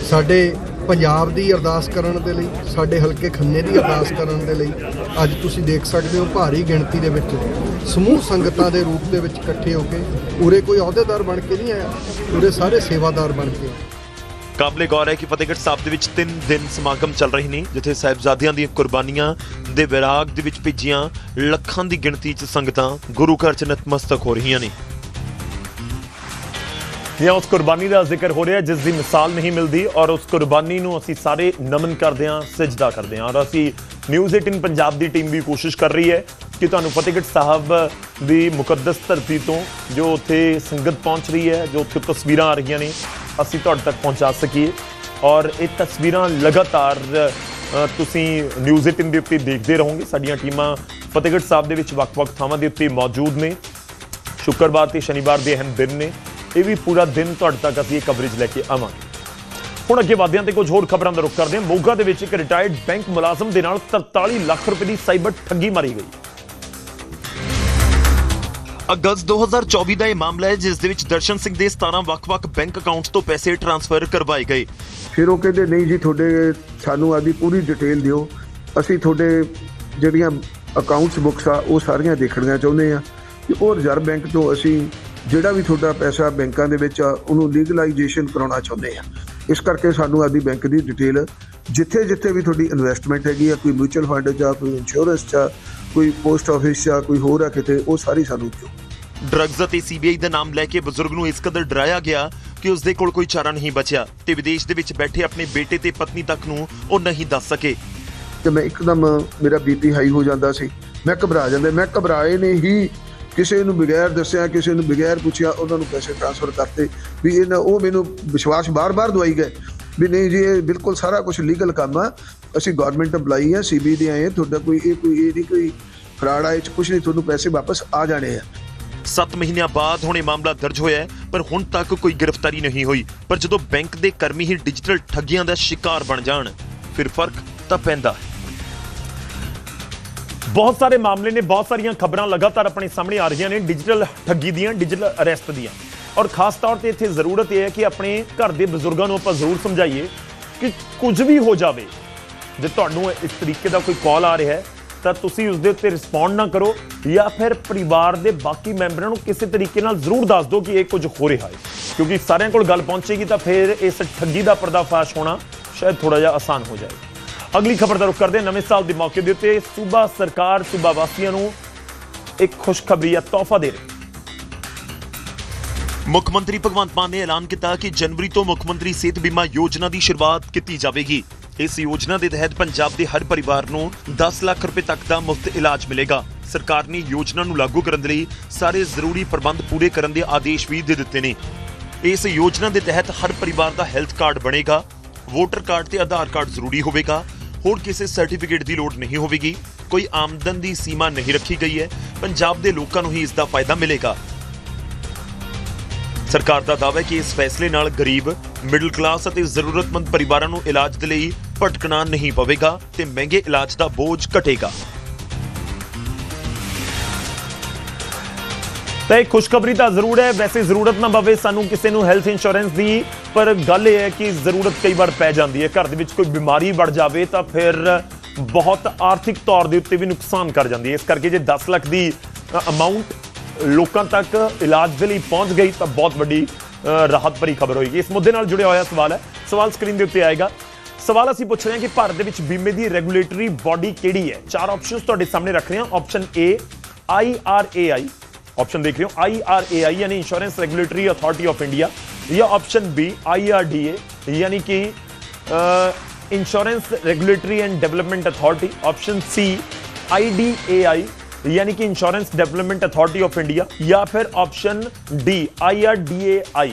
ਸਾਡੇ ਪੰਜਾਬ ਦੀ ਅਰਦਾਸ ਕਰਨ ਦੇ ਲਈ, ਸਾਡੇ ਹਲਕੇ ਖੰਨੇ ਦੀ ਅਰਦਾਸ ਕਰਨ ਦੇ ਲਈ, ਅੱਜ ਤੁਸੀਂ ਦੇਖ ਸਕਦੇ ਹੋ ਭਾਰੀ ਗਿਣਤੀ ਦੇ ਵਿੱਚ ਸਮੂਹ ਸੰਗਤਾਂ ਦੇ ਰੂਪ ਦੇ ਵਿੱਚ ਇਕੱਠੇ ਹੋ ਕੇ ਉਰੇ ਕੋਈ ਅਹੁਦੇਦਾਰ ਬਣ ਕੇ ਨਹੀਂ ਆਇਆ, ਉਰੇ ਸਾਰੇ ਸੇਵਾਦਾਰ ਬਣ ਕੇ। ਕਾਬਲੇ ਗੌਰ ਹੈ ਕਿ ਫਤਿਹਗੜ੍ਹ ਸਾਹਿਬ ਦੇ ਵਿੱਚ 3 ਦਿਨ ਸਮਾਗਮ ਚੱਲ ਰਹੇ ਨੇ, ਜਿੱਥੇ ਸਾਹਿਬਜ਼ਾਦਿਆਂ ਦੀਆਂ ਕੁਰਬਾਨੀਆਂ ਦੇ ਵਿਰਾਗ ਦੇ ਵਿੱਚ ਭਿੱਜੀਆਂ ਲੱਖਾਂ ਦੀ ਗਿਣਤੀ 'ਚ ਸੰਗਤਾਂ ਗੁਰੂ ਘਰ 'ਚ ਨਤਮਸਤਕ ਹੋ ਰਹੀਆਂ ਨੇ। ਜਾਂ ਉਸ ਕੁਰਬਾਨੀ ਦਾ ਜ਼ਿਕਰ ਹੋ ਰਿਹਾ, ਜਿਸ ਦੀ ਮਿਸਾਲ ਨਹੀਂ ਮਿਲਦੀ ਔਰ ਉਸ ਕੁਰਬਾਨੀ ਨੂੰ ਅਸੀਂ ਸਾਰੇ ਨਮਨ ਕਰਦੇ ਹਾਂ, ਸਜਦਾ ਕਰਦੇ ਹਾਂ। ਔਰ ਅਸੀਂ ਨਿਊਜ਼ 18 ਪੰਜਾਬ ਦੀ ਟੀਮ ਵੀ ਕੋਸ਼ਿਸ਼ ਕਰ ਰਹੀ ਹੈ ਕਿ ਤੁਹਾਨੂੰ ਫਤਿਹਗੜ੍ਹ ਸਾਹਿਬ ਦੀ ਮੁਕੱਦਸ ਧਰਤੀ ਤੋਂ ਜੋ ਉੱਥੇ ਸੰਗਤ ਪਹੁੰਚ ਰਹੀ ਹੈ, ਜੋ ਉੱਥੇ ਤਸਵੀਰਾਂ ਆ ਰਹੀਆਂ ਨੇ ਅਸੀਂ ਤੁਹਾਡੇ ਤੱਕ ਪਹੁੰਚਾ ਸਕੀਏ। ਔਰ ਇਹ ਤਸਵੀਰਾਂ ਲਗਾਤਾਰ ਤੁਸੀਂ ਨਿਊਜ਼ 18 ਦੇ ਉੱਤੇ ਦੇਖਦੇ ਰਹੋਗੇ। ਸਾਡੀਆਂ ਟੀਮਾਂ ਫਤਿਹਗੜ੍ਹ ਸਾਹਿਬ ਦੇ ਵਿੱਚ ਵੱਖ-ਵੱਖ ਥਾਵਾਂ ਦੇ ਉੱਤੇ ਮੌਜੂਦ ਨੇ। ਸ਼ੁੱਕਰਵਾਰ ਤੇ ਸ਼ਨੀਵਾਰ ਦੇ ਅਹਿਮ ਦਿਨ ਨੇ। ਇਹ ਵੀ ਪੂਰਾ ਦਿਨ ਤੁਹਾਡੇ ਤੱਕ ਅਸੀਂ ਇਹ ਕਵਰੇਜ ਲੈ ਕੇ ਆਵਾਂਗੇ। ਹੁਣ ਅੱਗੇ ਵਧਿਆਂ ਤੇ ਕੁਝ ਹੋਰ ਖਬਰਾਂ ਦਾ ਰੁਖ ਕਰਦੇ ਹਾਂ। ਮੋਗਾ ਦੇ ਵਿੱਚ ਇੱਕ ਰਿਟਾਇਰਡ ਬੈਂਕ ਮੁਲਾਜ਼ਮ ਦੇ ਨਾਲ 43 ਲੱਖ ਰੁਪਏ ਦੀ ਸਾਈਬਰ ਠੱਗੀ ਮਾਰੀ ਗਈ। ਅਗਸਤ 2024 ਦਾ ਇਹ ਮਾਮਲਾ ਹੈ, ਜਿਸ ਦੇ ਵਿੱਚ ਦਰਸ਼ਨ ਸਿੰਘ ਦੇ 17 ਵੱਖ-ਵੱਖ ਬੈਂਕ ਅਕਾਊਂਟਸ ਤੋਂ ਪੈਸੇ ਟ੍ਰਾਂਸਫਰ ਕਰਵਾਏ ਗਏ। ਫਿਰ ਉਹ ਕਹਿੰਦੇ, ਨਹੀਂ ਜੀ, ਤੁਹਾਡੇ, ਸਾਨੂੰ ਆਦੀ ਪੂਰੀ ਡਿਟੇਲ ਦਿਓ। ਅਸੀਂ ਤੁਹਾਡੇ ਜਿਹੜੀਆਂ ਅਕਾਊਂਟਸ ਬੁੱਕਸ ਆ, ਉਹ ਸਾਰੀਆਂ ਦੇਖਣੀਆਂ ਚਾਹੁੰਦੇ ਆ ਕਿ ਉਹ ਰਿਜ਼ਰਵ ਬੈਂਕ ਤੋਂ ਅਸੀਂ ਜਿਹੜਾ ਵੀ ਤੁਹਾਡਾ ਪੈਸਾ ਬੈਂਕਾਂ ਦੇ ਵਿੱਚ ਆ, ਉਹਨੂੰ ਲੀਗਲਾਈਜੇਸ਼ਨ ਕਰਾਉਣਾ ਚਾਹੁੰਦੇ ਆ ਇਸ ਕਰਕੇ ਸਾਨੂੰ ਆਦੀ ਬੈਂਕ ਦੀ ਡਿਟੇਲ ਜਿੱਥੇ ਜਿੱਥੇ ਵੀ ਤੁਹਾਡੀ ਇਨਵੈਸਟਮੈਂਟ ਹੈਗੀ ਆ, ਕੋਈ ਮਿਊਚੁਅਲ ਫੰਡ 'ਚ ਆ, ਕੋਈ ਇੰਸ਼ੋਰੈਂਸ 'ਚ ਆ ਕੋਈ ਪੋਸਟ ਆਫਿਸ ਆ ਕੋਈ ਹੋਰ ਆ ਕਿਤੇ ਉਹ ਸਾਰੀ ਸਾਨੂੰ ਦਿਓ। ਡਰੱਗਸ ਅਤੇ ਸੀਬੀਆਈ ਦਾ ਨਾਮ ਲੈ ਕੇ ਬਜ਼ੁਰਗ ਨੂੰ ਇਸ ਕਦਰ ਡਰਾਇਆ ਗਿਆ ਕਿ ਉਸ ਦੇ ਕੋਲ ਕੋਈ ਚਾਰਾ ਨਹੀਂ ਬਚਿਆ ਤੇ ਵਿਦੇਸ਼ ਦੇ ਵਿੱਚ ਬੈਠੇ ਆਪਣੇ ਬੇਟੇ ਤੇ ਪਤਨੀ ਤੱਕ ਨੂੰ ਉਹ ਨਹੀਂ ਦੱਸ ਸਕੇ। ਤੇ ਮੈਂ ਇੱਕਦਮ ਮੇਰਾ ਬੀਪੀ ਹਾਈ ਹੋ ਜਾਂਦਾ ਸੀ। ਮੈਂ ਘਬਰਾ ਜਾਂਦਾ ਮੈਂ ਘਬਰਾਏ ਨੇ ਹੀ। ਕਿਸੇ ਨੂੰ ਬਗੈਰ ਦੱਸਿਆ ਕਿਸੇ ਨੂੰ ਬਗੈਰ ਪੁੱਛਿਆ ਉਹਨਾਂ ਨੂੰ ਪੈਸੇ ਟ੍ਰਾਂਸਫਰ ਕਰਤੇ। ਵੀ ਇਹਨਾਂ ਉਹ ਮੈਨੂੰ ਵਿਸ਼ਵਾਸ ਬਾਰ-ਬਾਰ ਦਵਾਈ ਗਏ। ਵੀ ਨਹੀਂ ਜੀ ਇਹ ਬਿਲਕੁਲ ਸਾਰਾ ਕੁਝ ਲੀਗਲ ਕੰਮ ਆ। ਅਸੀਂ ਗਵਰਨਮੈਂਟ EMPLOYEE ਆ ਸੀਬੀ ਦੇ ਆਏ ਤੁਹਾਡਾ ਕੋਈ ਇਹ ਕੋਈ ਇਹ ਨਹੀਂ ਕੋਈ ਫਰਾਡ ਆਏ ਚ ਕੁਝ ਨਹੀਂ ਤੁਹਾਨੂੰ ਪੈਸੇ ਵਾਪਸ ਆ ਜਾਣੇ ਆ। 7 ਮਹੀਨਿਆਂ ਬਾਅਦ ਹੁਣ ਇਹ ਮਾਮਲਾ ਦਰਜ ਹੋਇਆ ਹੈ ਪਰ ਹੁਣ ਤੱਕ ਕੋਈ ਗ੍ਰਿਫਤਾਰੀ ਨਹੀਂ ਹੋਈ। ਪਰ ਜਦੋਂ ਬੈਂਕ ਦੇ ਕਰਮੀ ਹੀ ਡਿਜੀਟਲ ਠੱਗੀਆਂ ਦਾ ਸ਼ਿਕਾਰ ਬਣ ਜਾਣ ਫਿਰ ਫ਼ਰਕ ਤਾਂ ਪੈਂਦਾ ਹੈ। ਬਹੁਤ ਸਾਰੇ ਮਾਮਲੇ ਨੇ ਬਹੁਤ ਸਾਰੀਆਂ ਖਬਰਾਂ ਲਗਾਤਾਰ ਆਪਣੇ ਸਾਹਮਣੇ ਆ ਰਹੀਆਂ ਨੇ ਡਿਜੀਟਲ ਠੱਗੀ ਦੀਆਂ ਡਿਜੀਟਲ ਅਰੈਸਟ ਦੀਆਂ। ਔਰ ਖਾਸ ਤੌਰ ਤੇ ਇੱਥੇ ਜ਼ਰੂਰਤ ਇਹ ਹੈ ਕਿ ਆਪਣੇ ਘਰ ਦੇ ਬਜ਼ੁਰਗਾਂ ਨੂੰ ਆਪਾਂ ਜ਼ਰੂਰ ਸਮਝਾਈਏ ਕਿ ਕੁਝ ਵੀ ਹੋ ਜਾਵੇ, ਜੇ ਤੁਹਾਨੂੰ ਇਸ ਤਰੀਕੇ ਦਾ ਕੋਈ ਕਾਲ ਆ ਰਿਹਾ ਹੈ, ਤਾਂ ਤੁਸੀਂ ਉਸ ਦੇ ਉੱਤੇ ਰਿਸਪੌਂਡ ਨਾ ਕਰੋ ਜਾਂ ਫਿਰ ਪਰਿਵਾਰ ਦੇ ਬਾਕੀ ਮੈਂਬਰਾਂ ਨੂੰ ਕਿਸੇ ਤਰੀਕੇ ਨਾਲ ਜ਼ਰੂਰ ਦੱਸ ਦਿਓ ਕਿ ਇਹ ਕੁਝ ਹੋ ਰਿਹਾ ਹੈ। ਕਿਉਂਕਿ ਸਾਰਿਆਂ ਕੋਲ ਗੱਲ ਪਹੁੰਚੇਗੀ ਤਾਂ ਫਿਰ ਇਸ ਠੱਗੀ ਦਾ ਪਰਦਾਫਾਸ਼ ਹੋਣਾ ਸ਼ਾਇਦ ਥੋੜਾ ਜਿਹਾ ਆਸਾਨ ਹੋ ਜਾਏ। ਅਗਲੀ ਖਬਰ ਦਾ ਰੁਖ ਕਰਦੇ ਨਵੇਂ ਸਾਲ ਦੇ ਮੌਕੇ ਦੇ ਉੱਤੇ ਸੂਬਾ ਸਰਕਾਰ ਸੂਬਾ ਵਾਸੀਆਂ ਨੂੰ ਇੱਕ ਖੁਸ਼ਖਬਰੀ ਜਾਂ ਤੋਹਫਾ ਦੇ ਰਹੀ ਮੁੱਖ ਮੰਤਰੀ ਭਗਵੰਤ ਮਾਨ ਨੇ ਐਲਾਨ ਕੀਤਾ ਕਿ ਜਨਵਰੀ ਤੋਂ ਮੁੱਖ ਮੰਤਰੀ ਸਿਹਤ ਬੀਮਾ ਯੋਜਨਾ ਦੀ ਸ਼ੁਰੂਆਤ ਕੀਤੀ ਜਾਵੇਗੀ। ਇਸ ਯੋਜਨਾ ਦੇ ਤਹਿਤ ਪੰਜਾਬ ਦੇ ਹਰ ਪਰਿਵਾਰ ਨੂੰ 10 ਲੱਖ ਰੁਪਏ ਤੱਕ ਦਾ ਮੁਫਤ ਇਲਾਜ ਮਿਲੇਗਾ। ਸਰਕਾਰ ਨੇ ਯੋਜਨਾ ਨੂੰ ਲਾਗੂ ਕਰਨ ਦੇ ਲਈ ਸਾਰੇ ਜ਼ਰੂਰੀ ਪ੍ਰਬੰਧ ਪੂਰੇ ਕਰਨ ਦੇ ਆਦੇਸ਼ ਵੀ ਦੇ ਦਿੱਤੇ ਨੇ। ਇਸ ਯੋਜਨਾ ਦੇ ਤਹਿਤ ਹਰ ਪਰਿਵਾਰ ਦਾ ਹੈਲਥ ਕਾਰਡ ਬਣੇਗਾ, ਵੋਟਰ ਕਾਰਡ ਤੇ ਆਧਾਰ ਕਾਰਡ ਜ਼ਰੂਰੀ ਹੋਵੇਗਾ, ਹੋਰ ਕਿਸੇ ਸਰਟੀਫਿਕੇਟ ਦੀ ਲੋੜ ਨਹੀਂ ਹੋਵੇਗੀ, ਕੋਈ ਆਮਦਨ ਦੀ ਸੀਮਾ ਨਹੀਂ ਰੱਖੀ ਗਈ ਹੈ, ਪੰਜਾਬ ਦੇ ਲੋਕਾਂ ਨੂੰ ਹੀ ਇਸ ਦਾ ਫਾਇਦਾ ਮਿਲੇਗਾ। ਸਰਕਾਰ ਦਾ ਦਾਅਵਾ ਹੈ ਕਿ ਇਸ ਫੈਸਲੇ ਨਾਲ ਗਰੀਬ ਮਿਡਲ ਕਲਾਸ ਅਤੇ ਜ਼ਰੂਰਤਮੰਦ ਪਰਿਵਾਰਾਂ ਨੂੰ ਇਲਾਜ ਦੇ ਲਈ ਭਟਕਣਾ ਨਹੀਂ ਪਵੇਗਾ ਤੇ ਮਹਿੰਗੇ ਇਲਾਜ ਦਾ ਬੋਝ ਘਟੇਗਾ। ਤਾਂ ਇਹ ਖੁਸ਼ਖਬਰੀ ਤਾਂ ਜ਼ਰੂਰ ਹੈ। ਵੈਸੇ ਜ਼ਰੂਰਤ ਨਾ ਪਵੇ ਸਾਨੂੰ ਕਿਸੇ ਨੂੰ ਹੈਲਥ ਇੰਸ਼ੋਰੈਂਸ ਦੀ, ਪਰ ਗੱਲ ਇਹ ਹੈ ਕਿ ਜ਼ਰੂਰਤ ਕਈ ਵਾਰ ਪੈ ਜਾਂਦੀ ਹੈ। ਘਰ ਦੇ ਵਿੱਚ ਕੋਈ ਬਿਮਾਰੀ ਵੜ ਜਾਵੇ ਤਾਂ ਫਿਰ ਬਹੁਤ ਆਰਥਿਕ ਤੌਰ ਦੇ ਉੱਤੇ ਵੀ ਨੁਕਸਾਨ ਕਰ ਜਾਂਦੀ ਹੈ। ਇਸ ਕਰਕੇ ਜੇ 10 ਲੱਖ ਦੀ ਅਮਾਉਂਟ ਲੋਕਾਂ ਤੱਕ ਇਲਾਜ ਦੇ ਲਈ ਪਹੁੰਚ ਗਈ ਤਾਂ ਬਹੁਤ ਵੱਡੀ ਰਾਹਤ ਭਰੀ ਖਬਰ ਹੋਏਗੀ। ਇਸ ਮੁੱਦੇ ਨਾਲ ਜੁੜਿਆ ਹੋਇਆ ਸਵਾਲ ਹੈ। ਸਵਾਲ ਸਕਰੀਨ ਦੇ ਉੱਤੇ ਆਏਗਾ। ਸਵਾਲ ਅਸੀਂ ਪੁੱਛ ਰਹੇ ਹਾਂ ਕਿ ਭਾਰਤ ਦੇ ਵਿੱਚ ਬੀਮੇ ਦੀ ਰੈਗੂਲੇਟਰੀ ਬਾਡੀ ਕਿਹੜੀ ਹੈ? ਚਾਰ ਆਪਸ਼ਨਸ ਤੁਹਾਡੇ ਸਾਹਮਣੇ ਰੱਖ ਰਹੇ ਹਾਂ। ਆਪਸ਼ਨ ਏ IRAI ਆਪਸ਼ਨ ਦੇਖ ਰਹੇ ਹੋ IRAI ਯਾਨੀ insurance regulatory authority of India ਜਾਂ ਆਪਸ਼ਨ B IRDA ਯਾਨੀ ਕਿ insurance regulatory and development authority option C IDAI ਯਾਨੀ ਕਿ insurance development authority of India ਜਾਂ ਫਿਰ option D IRDAI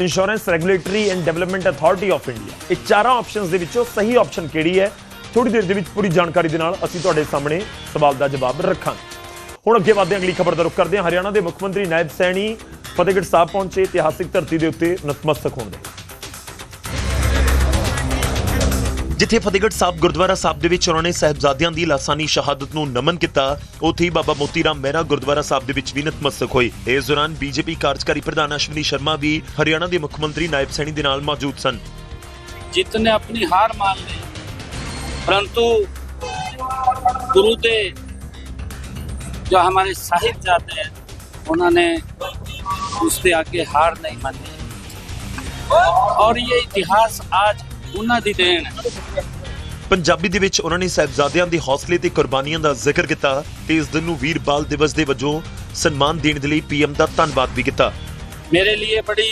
insurance regulatory and development authority of India ਇਹ ਚਾਰਾਂ options ਦੇ ਵਿੱਚੋਂ ਸਹੀ ਆਪਸ਼ਨ ਕਿਹੜੀ ਹੈ ਥੋੜੀ ਦੇਰ ਦੇ ਵਿੱਚ ਪੂਰੀ ਜਾਣਕਾਰੀ ਦੇ ਨਾਲ ਅਸੀਂ ਤੁਹਾਡੇ ਸਾਹਮਣੇ ਸਵਾਲ ਦਾ ਜਵਾਬ ਰੱਖਾਂਗੇ ਹੁਣ ਅੱਗੇ ਵਧਦੇ ਹਾਂ ਅਗਲੀ ਖਬਰ ਦਾ ਰੁਖ ਕਰਦੇ ਹਾਂ ਹਰਿਆਣਾ ਦੇ ਮੁੱਖ ਮੰਤਰੀ ਨਾਇਬ ਸੈਣੀ ਫਤਿਹਗੜ੍ਹ ਸਾਹਿਬ ਪਹੁੰਚੇ ਇਤਿਹਾਸਿਕ ਧਰਤੀ ਦੇ ਉੱਤੇ ਨਤਮਸਤਕ ਹੋਣ ਦੇ ਜਿੱਥੇ ਫਤਿਹਗੜ੍ਹ ਸਾਹਿਬ ਗੁਰਦੁਆਰਾ ਸਾਹਿਬ ਦੇ ਵਿੱਚ ਉਹਨਾਂ ਨੇ ਸਹਿਬਜ਼ਾਦਿਆਂ ਦੀ ਲਾਸਾਨੀ ਸ਼ਹਾਦਤ ਨੂੰ ਨਮਨ ਕੀਤਾ ਉੱਥੇ ਹੀ ਬਾਬਾ ਮੋਤੀ ਰਾਮ ਮਹਿਰਾ ਗੁਰਦੁਆਰਾ ਸਾਹਿਬ ਦੇ ਵਿੱਚ ਵੀ ਨਤਮਸਤਕ ਹੋਏ ਇਸ ਦੌਰਾਨ ਬੀਜੇਪੀ ਕਾਰਜਕਾਰੀ ਪ੍ਰਧਾਨ ਅਸ਼ਵਨੀ ਸ਼ਰਮਾ ਵੀ ਹਰਿਆਣਾ ਦੇ ਮੁੱਖ ਮੰਤਰੀ ਨਾਇਬ ਸੈਣੀ ਦੇ ਨਾਲ ਮੌਜੂਦ ਸਨ जितने अपनी हार मान ली परंतु गुरु दे जो हमारे साहिब जाते हैं उन्होंने उससे आगे हार नहीं मानी और ये इतिहास आज उन्होंने दी देन है ਪੰਜਾਬੀ ਦੇ ਵਿੱਚ ਉਹਨਾਂ ਨੇ ਸਹਿਬਜ਼ਾਦਿਆਂ ਦੇ ਹੌਸਲੇ ਤੇ ਕੁਰਬਾਨੀਆਂ ਦਾ ਜ਼ਿਕਰ ਕੀਤਾ ਤੇ ਇਸ ਦਿਨ ਨੂੰ ਵੀਰ ਬਾਲ ਦਿਵਸ ਦੇ ਵਜੋਂ ਸਨਮਾਨ ਦੇਣ ਦੇ ਲਈ ਪੀਐਮ ਦਾ ਧੰਨਵਾਦ ਵੀ ਕੀਤਾ मेरे लिए बड़ी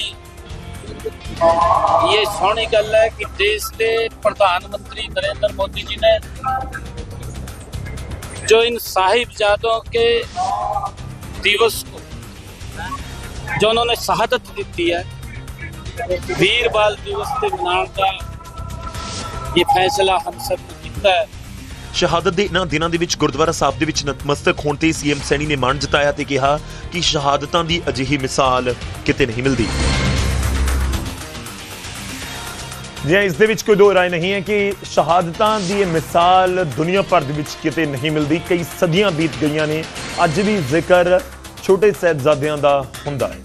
ये सोहनी गल है कि देश के प्रधानमंत्री नरेंद्र मोदी जी ने जो इन साहिबजादों के दिवस को जो उन्होंने शहादत दी है वीर बाल दिवस के मनाने का ये फैसला हम सब ने किया है ਸ਼ਹਾਦਤ ਦੇ ਇਹਨਾਂ ਦਿਨਾਂ ਦੇ ਵਿੱਚ ਗੁਰਦੁਆਰਾ ਸਾਹਿਬ ਦੇ ਵਿੱਚ ਨਤਮਸਤਕ ਹੋਣ ਤੇ ਸੀਐਮ ਸੈਣੀ ਨੇ ਮਾਣ ਜਤਾਇਆ ਤੇ ਕਿਹਾ ਕਿ ਸ਼ਹਾਦਤਾਂ ਦੀ ਅਜਿਹੀ ਮਿਸਾਲ ਕਿਤੇ ਨਹੀਂ ਮਿਲਦੀ ਜੀ ਹਾਂ, ਇਸ ਦੇ ਵਿੱਚ ਕੋਈ ਦੋ ਰਾਏ ਨਹੀਂ ਹੈ ਕਿ ਸ਼ਹਾਦਤਾਂ ਦੀ ਇਹ ਮਿਸਾਲ ਦੁਨੀਆ ਭਰ ਦੇ ਵਿੱਚ ਕਿਤੇ ਨਹੀਂ ਮਿਲਦੀ ਕਈ ਸਦੀਆਂ ਬੀਤ ਗਈਆਂ ਨੇ ਅੱਜ ਵੀ ਜ਼ਿਕਰ ਛੋਟੇ ਸਾਹਿਬਜ਼ਾਦਿਆਂ ਦਾ ਹੁੰਦਾ ਹੈ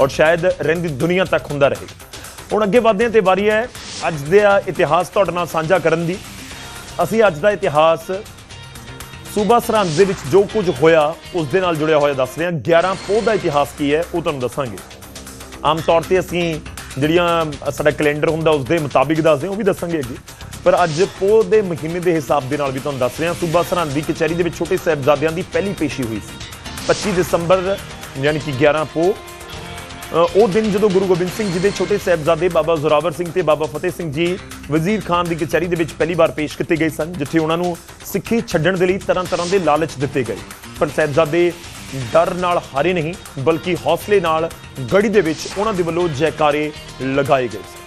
ਔਰ ਸ਼ਾਇਦ ਰਹਿੰਦੀ ਦੁਨੀਆ ਤੱਕ ਹੁੰਦਾ ਰਹੇਗਾ ਹੁਣ ਅੱਗੇ ਵਧਦੇ ਹਾਂ ਤੇ ਵਾਰੀ ਹੈ ਅੱਜ ਦਾ ਇਤਿਹਾਸ ਤੁਹਾਡੇ ਨਾਲ ਸਾਂਝਾ ਕਰਨ ਦੀ। ਅਸੀਂ ਅੱਜ ਦਾ ਇਤਿਹਾਸ ਸੂਬਾ ਸਰਹੰਦ ਦੇ ਵਿੱਚ ਜੋ ਕੁਝ ਹੋਇਆ, ਉਸ ਦੇ ਨਾਲ ਜੁੜਿਆ ਹੋਇਆ ਦੱਸ ਰਹੇ। ਹਾਂ 11 ਪੋਹ ਦਾ ਇਤਿਹਾਸ ਕੀ ਹੈ, ਉਹ ਤੁਹਾਨੂੰ ਦੱਸਾਂਗੇ। ਆਮ ਤੌਰ ਤੇ ਅਸੀਂ ਜਿਹੜੀਆਂ ਸਾਡਾ ਕੈਲੰਡਰ ਹੁੰਦਾ, ਉਸ ਦੇ ਮੁਤਾਬਿਕ ਦੱਸਦੇ ਹਾਂ, ਉਹ ਵੀ ਦੱਸਾਂਗੇ ਅੱਗੇ। ਪਰ ਅੱਜ ਪੋਹ ਦੇ ਮਹੀਨੇ ਦੇ ਹਿਸਾਬ ਦੇ ਨਾਲ ਵੀ ਤੁਹਾਨੂੰ ਦੱਸ ਰਹੇ ਹਾਂ ਸੂਬਾ ਸਰਹੰਦ ਦੀ ਕਚਹਿਰੀ ਦੇ ਵਿੱਚ ਛੋਟੇ ਸਾਹਿਬਜ਼ਾਦਿਆਂ ਦੀ ਪਹਿਲੀ ਪੇਸ਼ੀ ਹੋਈ ਸੀ। 25 ਦਸੰਬਰ, ਯਾਨੀ ਕਿ 11 ਪੋਹ ਉਹ ਦਿਨ ਜਦੋਂ ਗੁਰੂ ਗੋਬਿੰਦ ਸਿੰਘ ਜੀ ਦੇ ਛੋਟੇ ਸਾਹਿਬਜ਼ਾਦੇ ਬਾਬਾ ਜ਼ੋਰਾਵਰ ਸਿੰਘ ਤੇ ਬਾਬਾ ਫਤਿਹ ਸਿੰਘ ਜੀ ਵਜ਼ੀਰ ਖਾਨ ਦੀ ਕਚਹਿਰੀ ਦੇ ਵਿੱਚ ਪਹਿਲੀ ਵਾਰ ਪੇਸ਼ ਕੀਤੇ ਗਏ ਸਨ, ਜਿੱਥੇ ਉਹਨਾਂ ਨੂੰ ਸਿੱਖੀ ਛੱਡਣ ਦੇ ਲਈ ਤਰ੍ਹਾਂ ਤਰ੍ਹਾਂ ਦੇ ਲਾਲਚ ਦਿੱਤੇ ਗਏ। ਪਰ ਸਾਹਿਬਜ਼ਾਦੇ ਡਰ ਨਾਲ ਹਾਰੇ ਨਹੀਂ, ਬਲਕਿ ਹੌਸਲੇ ਨਾਲ ਗੜੀ ਦੇ ਵਿੱਚ ਉਹਨਾਂ ਦੇ ਵੱਲੋਂ ਜੈਕਾਰੇ ਲਗਾਏ ਗਏ ਸਨ